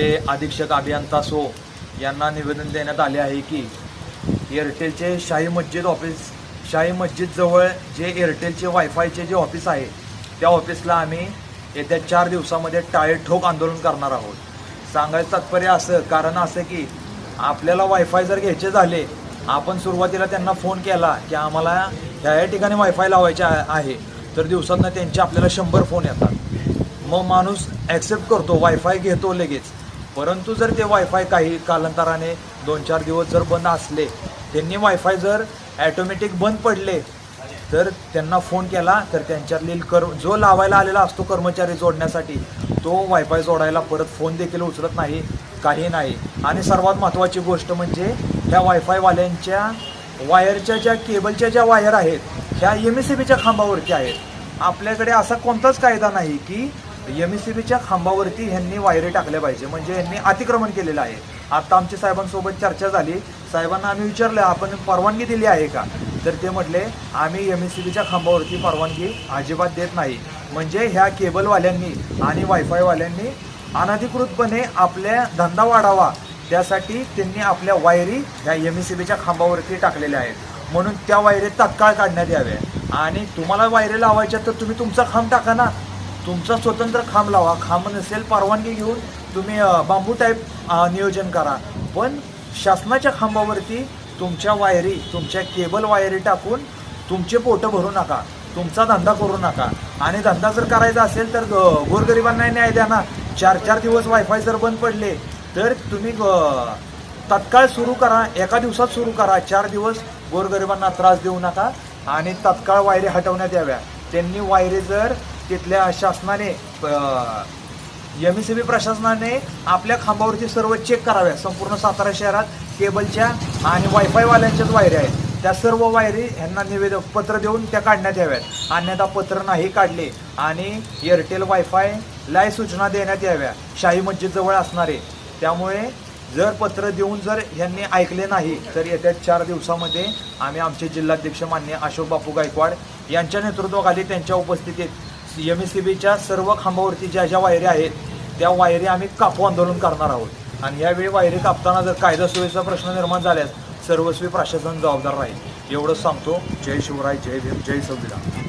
अधीक्षक अभियंता सो यांना निवेदन देण्यात आले आहे की एअरटेलचे शाही मस्जिद ऑफिस शाही मस्जिदजवळ जे एअरटेलचे वायफायचे जे ऑफिस आहे त्या ऑफिसला आम्ही येत्या चार दिवसामध्ये टाळे ठोक आंदोलन करणार आहोत सांगायचं तात्पर्य असं कारण असं की आपल्याला वायफाय जर घ्यायचे झाले आपण सुरुवातीला त्यांना फोन केला की आम्हाला ह्या या ठिकाणी वायफाय लावायचे आहे आहे. तर दिवसातनं त्यांचे आपल्याला शंभर फोन येतात मग माणूस ॲक्सेप्ट करतो वायफाय घेतो लगेच परंतु जर ते वायफाय काही कालांतराने दोन चार दिवस जर बंद असले त्यांनी वायफाय जर ॲटोमॅटिक बंद पडले तर त्यांना फोन केला तर त्यांच्यातील कर जो लावायला आलेला असतो कर्मचारी जोडण्यासाठी तो वायफाय जोडायला परत फोन देखील उचलत नाही काही नाही. आणि सर्वात महत्त्वाची गोष्ट म्हणजे ह्या वायफायवाल्यांच्या वायरच्या ज्या केबलच्या ज्या वायर आहेत ह्या एम एस सी बीच्या खांबावरती आहेत. आपल्याकडे असा कोणताच कायदा नाही की एम एस सी बीच्या खांबावरती ह्यांनी वायरे टाकल्या पाहिजे. म्हणजे ह्यांनी अतिक्रमण केलेलं आहे. आता आमच्या साहेबांसोबत चर्चा झाली. साहेबांना आम्ही विचारलं आपण परवानगी दिली आहे का? तर ते म्हटले आम्ही एम एस सी बीच्या खांबावरती परवानगी अजिबात देत नाही. म्हणजे ह्या केबलवाल्यांनी आणि वायफायवाल्यांनी अनधिकृतपणे आपल्या धंदा वाढावा. त्यासाठी त्यांनी आपल्या वायरी ह्या एम एस सी बीच्या खांबावरती टाकलेल्या आहेत. म्हणून त्या वायरी तात्काळ काढण्यात याव्या. आणि तुम्हाला वायरी लावायच्या तर तुम्ही तुमचा खांब टाका ना. तुमचा स्वतंत्र खांब लावा. खांब नसेल परवानगी घेऊन तुम्ही बांबू टाईप नियोजन करा. पण शासनाच्या खांबावरती तुमच्या वायरी तुमच्या केबल वायरी टाकून तुमचे पोटं भरू नका. तुमचा धंदा करू नका. आणि धंदा जर करायचा असेल तर गोरगरिबांना न्याय द्या ना. चार चार दिवस वायफाय जर बंद पडले तर तुम्ही तत्काळ सुरू करा. एका दिवसात सुरू करा. चार दिवस गोरगरिबांना त्रास देऊ नका. आणि तत्काळ वायरी हटवण्यात याव्या. त्यांनी वायरी जर तिथल्या शासनाने एम एस सी बी प्रशासनाने आपल्या खांबावरती सर्व चेक कराव्या. संपूर्ण सातारा शहरात केबलच्या आणि वायफायवाल्यांच्याच वायऱ्या आहेत. त्या सर्व वायरी ह्यांना निवेदक पत्र देऊन त्या काढण्यात याव्यात. अन्यथा पत्र नाही काढले आणि एअरटेल वायफाय लाय सूचना देण्यात याव्या. शाही मस्जिदजवळ असणारे. त्यामुळे जर पत्र देऊन जर यांनी ऐकले नाही तर येत्या चार दिवसामध्ये आम्ही आमचे जिल्हाध्यक्ष मान्य अशोक बापू गायकवाड यांच्या नेतृत्वाखाली त्यांच्या उपस्थितीत एम एस सी बीच्या सर्व खांबावरती ज्या ज्या वायरी आहेत त्या वायरी आम्ही कापू आंदोलन करणार आहोत. आणि यावेळी वायरी कापताना जर कायदा सुव्यवस्था प्रश्न निर्माण झाल्यास सर्वस्वी प्रशासन जबाबदार राहील. एवढंच सांगतो. जय शिवराय जय भीम जय संविधान.